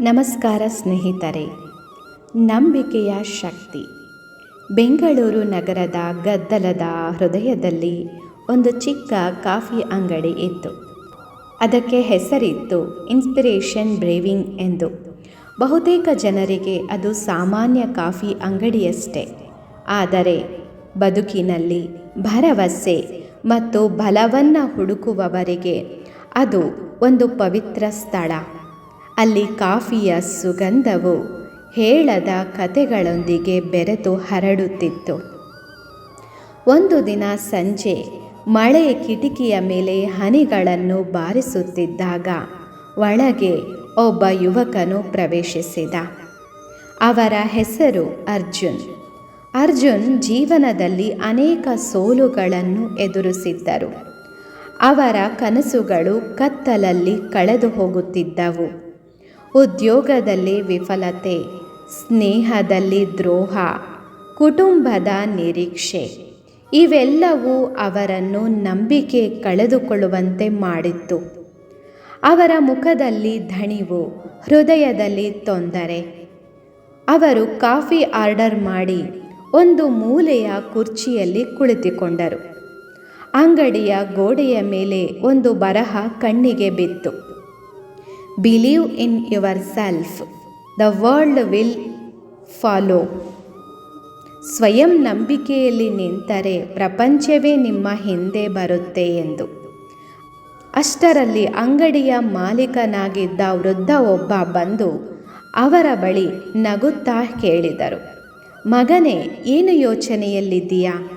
ನಮಸ್ಕಾರ ಸ್ನೇಹಿತರೆ. ನಂಬಿಕೆಯ ಶಕ್ತಿ. ಬೆಂಗಳೂರು ನಗರದ ಗದ್ದಲದ ಹೃದಯದಲ್ಲಿ ಒಂದು ಚಿಕ್ಕ ಕಾಫಿ ಅಂಗಡಿ ಇತ್ತು. ಅದಕ್ಕೆ ಹೆಸರಿತ್ತು ಇನ್ಸ್ಪಿರೇಷನ್ ಬ್ರೇವಿಂಗ್ ಎಂದು. ಬಹುತೇಕ ಜನರಿಗೆ ಅದು ಸಾಮಾನ್ಯ ಕಾಫಿ ಅಂಗಡಿಯಷ್ಟೇ. ಆದರೆ ಬದುಕಿನಲ್ಲಿ ಭರವಸೆ ಮತ್ತು ಬಲವನ್ನು ಹುಡುಕುವವರಿಗೆ ಅದು ಒಂದು ಪವಿತ್ರ ಸ್ಥಳ. ಅಲ್ಲಿ ಕಾಫಿಯ ಸುಗಂಧವು ಹೇಳದ ಕತೆಗಳೊಂದಿಗೆ ಬೆರೆತು ಹರಡುತ್ತಿತ್ತು. ಒಂದು ದಿನ ಸಂಜೆ ಮಳೆ ಕಿಟಕಿಯ ಮೇಲೆ ಹನಿಗಳನ್ನು ಬಾರಿಸುತ್ತಿದ್ದಾಗ ಒಳಗೆ ಒಬ್ಬ ಯುವಕನು ಪ್ರವೇಶಿಸಿದ. ಅವರ ಹೆಸರು ಅರ್ಜುನ್. ಅರ್ಜುನ್ ಜೀವನದಲ್ಲಿ ಅನೇಕ ಸೋಲುಗಳನ್ನು ಎದುರಿಸಿದ್ದರು. ಅವರ ಕನಸುಗಳು ಕತ್ತಲಲ್ಲಿ ಕಳೆದು ಹೋಗುತ್ತಿದ್ದವು ಉದ್ಯೋಗದಲ್ಲಿ ವಿಫಲತೆ, ಸ್ನೇಹದಲ್ಲಿ ದ್ರೋಹ, ಕುಟುಂಬದ ನಿರೀಕ್ಷೆ, ಇವೆಲ್ಲವೂ ಅವರನ್ನು ನಂಬಿಕೆ ಕಳೆದುಕೊಳ್ಳುವಂತೆ ಮಾಡಿತ್ತು. ಅವರ ಮುಖದಲ್ಲಿ ಧಣಿವು, ಹೃದಯದಲ್ಲಿ ತೊಂದರೆ. ಅವರು ಕಾಫಿ ಆರ್ಡರ್ ಮಾಡಿ ಒಂದು ಮೂಲೆಯ ಕುರ್ಚಿಯಲ್ಲಿ ಕುಳಿತುಕೊಂಡರು. ಅಂಗಡಿಯ ಗೋಡೆಯ ಮೇಲೆ ಒಂದು ಬರಹ ಕಣ್ಣಿಗೆ ಬಿತ್ತು. Believe in yourself the world will follow ಸ್ವಯಂ ನಂಬಿಕೆಯಲ್ಲಿ ನಿಂತರೆ ಪ್ರಪಂಚವೇ ನಿಮ್ಮ ಹಿಂದೆ ಬರುತ್ತೆ ಎಂದು ಅಷ್ಟರಲ್ಲಿ ಅಂಗಡಿಯ ಮಾಲೀಕನಾಗಿದ್ದ ವೃದ್ಧ ಒಬ್ಬ ಬಂದು ಅವರ ಬಳಿ ನಗುತ್ತಾ ಕೇಳಿದರು. ಮಗನೇ, ಏನು ಯೋಚನೆಯಲ್ಲಿದ್ದೀಯಾ?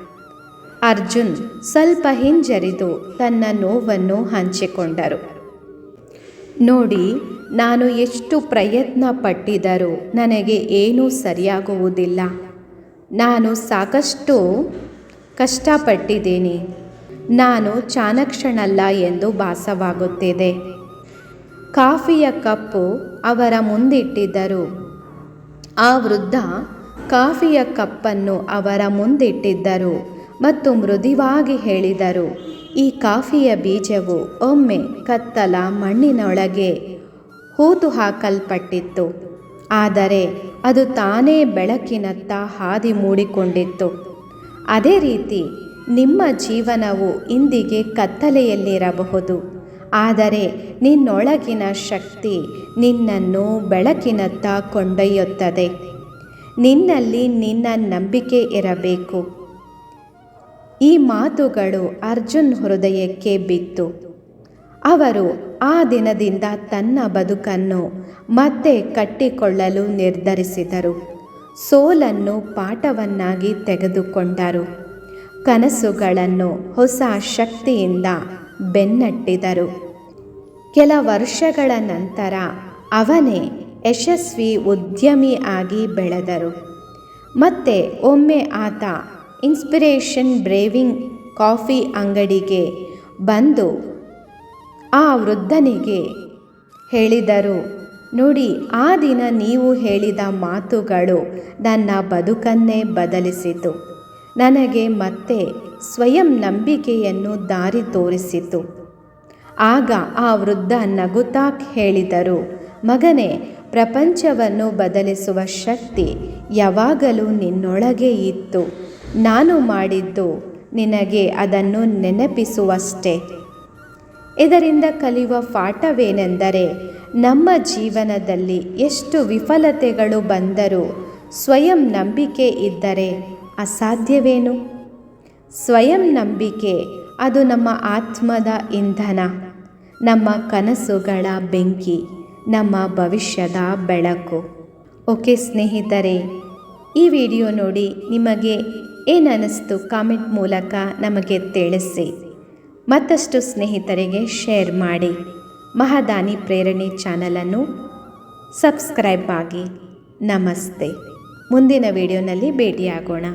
ಅರ್ಜುನ್ ಸ್ವಲ್ಪ ಹಿಂಜರಿದು ತನ್ನ ನೋವನ್ನು ಹಂಚಿಕೊಂಡರು. ನೋಡಿ, ನಾನು ಎಷ್ಟು ಪ್ರಯತ್ನ ಪಟ್ಟಿದರೂ ನನಗೆ ಏನೂ ಸರಿಯಾಗುವುದಿಲ್ಲ. ನಾನು ಸಾಕಷ್ಟು ಕಷ್ಟಪಟ್ಟಿದ್ದೀನಿ. ನಾನು ಚಾಣಕ್ಷನಲ್ಲ ಎಂದು ಭಾಸವಾಗುತ್ತಿದೆ. ಕಾಫಿಯ ಕಪ್ಪು ಅವರ ಮುಂದಿಟ್ಟಿದ್ದರು. ಆ ವೃದ್ಧ ಕಾಫಿಯ ಕಪ್ಪನ್ನು ಅವರ ಮುಂದಿಟ್ಟಿದ್ದರು ಮತ್ತು ಮೃದುವಾಗಿ ಹೇಳಿದರು ಈ ಕಾಫಿಯ ಬೀಜವು ಒಮ್ಮೆ ಕತ್ತಲ ಮಣ್ಣಿನೊಳಗೆ ಹೂತು ಹಾಕಲ್ಪಟ್ಟಿತ್ತು ಆದರೆ ಅದು ತಾನೇ ಬೆಳಕಿನತ್ತ ಹಾದಿ ಮೂಡಿಕೊಂಡಿತ್ತು. ಅದೇ ರೀತಿ ನಿಮ್ಮ ಜೀವನವು ಇಂದಿಗೆ ಕತ್ತಲೆಯಲ್ಲಿರಬಹುದು. ಆದರೆ ನಿನ್ನೊಳಗಿನ ಶಕ್ತಿ ನಿನ್ನನ್ನು ಬೆಳಕಿನತ್ತ ಕೊಂಡೊಯ್ಯುತ್ತದೆ. ನಿನ್ನಲ್ಲಿ ನಿನ್ನ ನಂಬಿಕೆ ಇರಬೇಕು. ಈ ಮಾತುಗಳು ಅರ್ಜುನ್ ಹೃದಯಕ್ಕೆ ಬಿತ್ತು. ಅವರು ಆ ದಿನದಿಂದ ತನ್ನ ಬದುಕನ್ನು ಮತ್ತೆ ಕಟ್ಟಿಕೊಳ್ಳಲು ನಿರ್ಧರಿಸಿದರು. ಸೋಲನ್ನು ಪಾಠವನ್ನಾಗಿ ತೆಗೆದುಕೊಂಡರು. ಕನಸುಗಳನ್ನು ಹೊಸ ಶಕ್ತಿಯಿಂದ ಬೆನ್ನಟ್ಟಿದರು. ಕೆಲ ವರ್ಷಗಳ ನಂತರ ಅವನೇ ಯಶಸ್ವಿ ಉದ್ಯಮಿ ಆಗಿ ಬೆಳೆದರು. ಮತ್ತೆ ಒಮ್ಮೆ ಆತ ಇನ್ಸ್ಪಿರೇಷನ್ ಬ್ರೇವಿಂಗ್ ಕಾಫಿ ಅಂಗಡಿಗೆ ಬಂದು ಆ ವೃದ್ಧನಿಗೆ ಹೇಳಿದರು, ನೋಡಿ, ಆ ದಿನ ನೀವು ಹೇಳಿದ ಮಾತುಗಳು ನನ್ನ ಬದುಕನ್ನೇ ಬದಲಿಸಿತು. ನನಗೆ ಮತ್ತೆ ಸ್ವಯಂ ನಂಬಿಕೆಯನ್ನು ದಾರಿ ತೋರಿಸಿತು ಆಗ ಆ ವೃದ್ಧ ನಗುತಾಕ್ ಹೇಳಿದರು, ಮಗನೇ, ಪ್ರಪಂಚವನ್ನು ಬದಲಿಸುವ ಶಕ್ತಿ ಯಾವಾಗಲೂ ನಿನ್ನೊಳಗೆ ಇತ್ತು. ನಾನು ಮಾಡಿದ್ದು ನಿನಗೆ ಅದನ್ನು ನೆನಪಿಸುವಷ್ಟೇ. ಇದರಿಂದ ಕಲಿಯುವ ಪಾಠವೇನೆಂದರೆ ನಮ್ಮ ಜೀವನದಲ್ಲಿ ಎಷ್ಟು ವಿಫಲತೆಗಳು ಬಂದರೂ ಸ್ವಯಂ ನಂಬಿಕೆ ಇದ್ದರೆ ಅಸಾಧ್ಯವೇನು? ಸ್ವಯಂ ನಂಬಿಕೆ ಅದು ನಮ್ಮ ಆತ್ಮದ ಇಂಧನ, ನಮ್ಮ ಕನಸುಗಳ ಬೆಂಕಿ, ನಮ್ಮ ಭವಿಷ್ಯದ ಬೆಳಕು. ಓಕೆ ಸ್ನೇಹಿತರೆ, ಈ ವಿಡಿಯೋ ನೋಡಿ ನಿಮಗೆ ಏನನ್ನಿಸ್ತು ಕಾಮೆಂಟ್ ಮೂಲಕ ನಮಗೆ ತಿಳಿಸಿ. ಮತ್ತಷ್ಟು ಸ್ನೇಹಿತರಿಗೆ ಶೇರ್ ಮಾಡಿ. ಮಹಾದಾನಿ ಪ್ರೇರಣೆ ಚಾನಲನ್ನು ಸಬ್ಸ್ಕ್ರೈಬ್ ಆಗಿ. ನಮಸ್ತೆ. ಮುಂದಿನ ವಿಡಿಯೋನಲ್ಲಿ ಭೇಟಿಯಾಗೋಣ.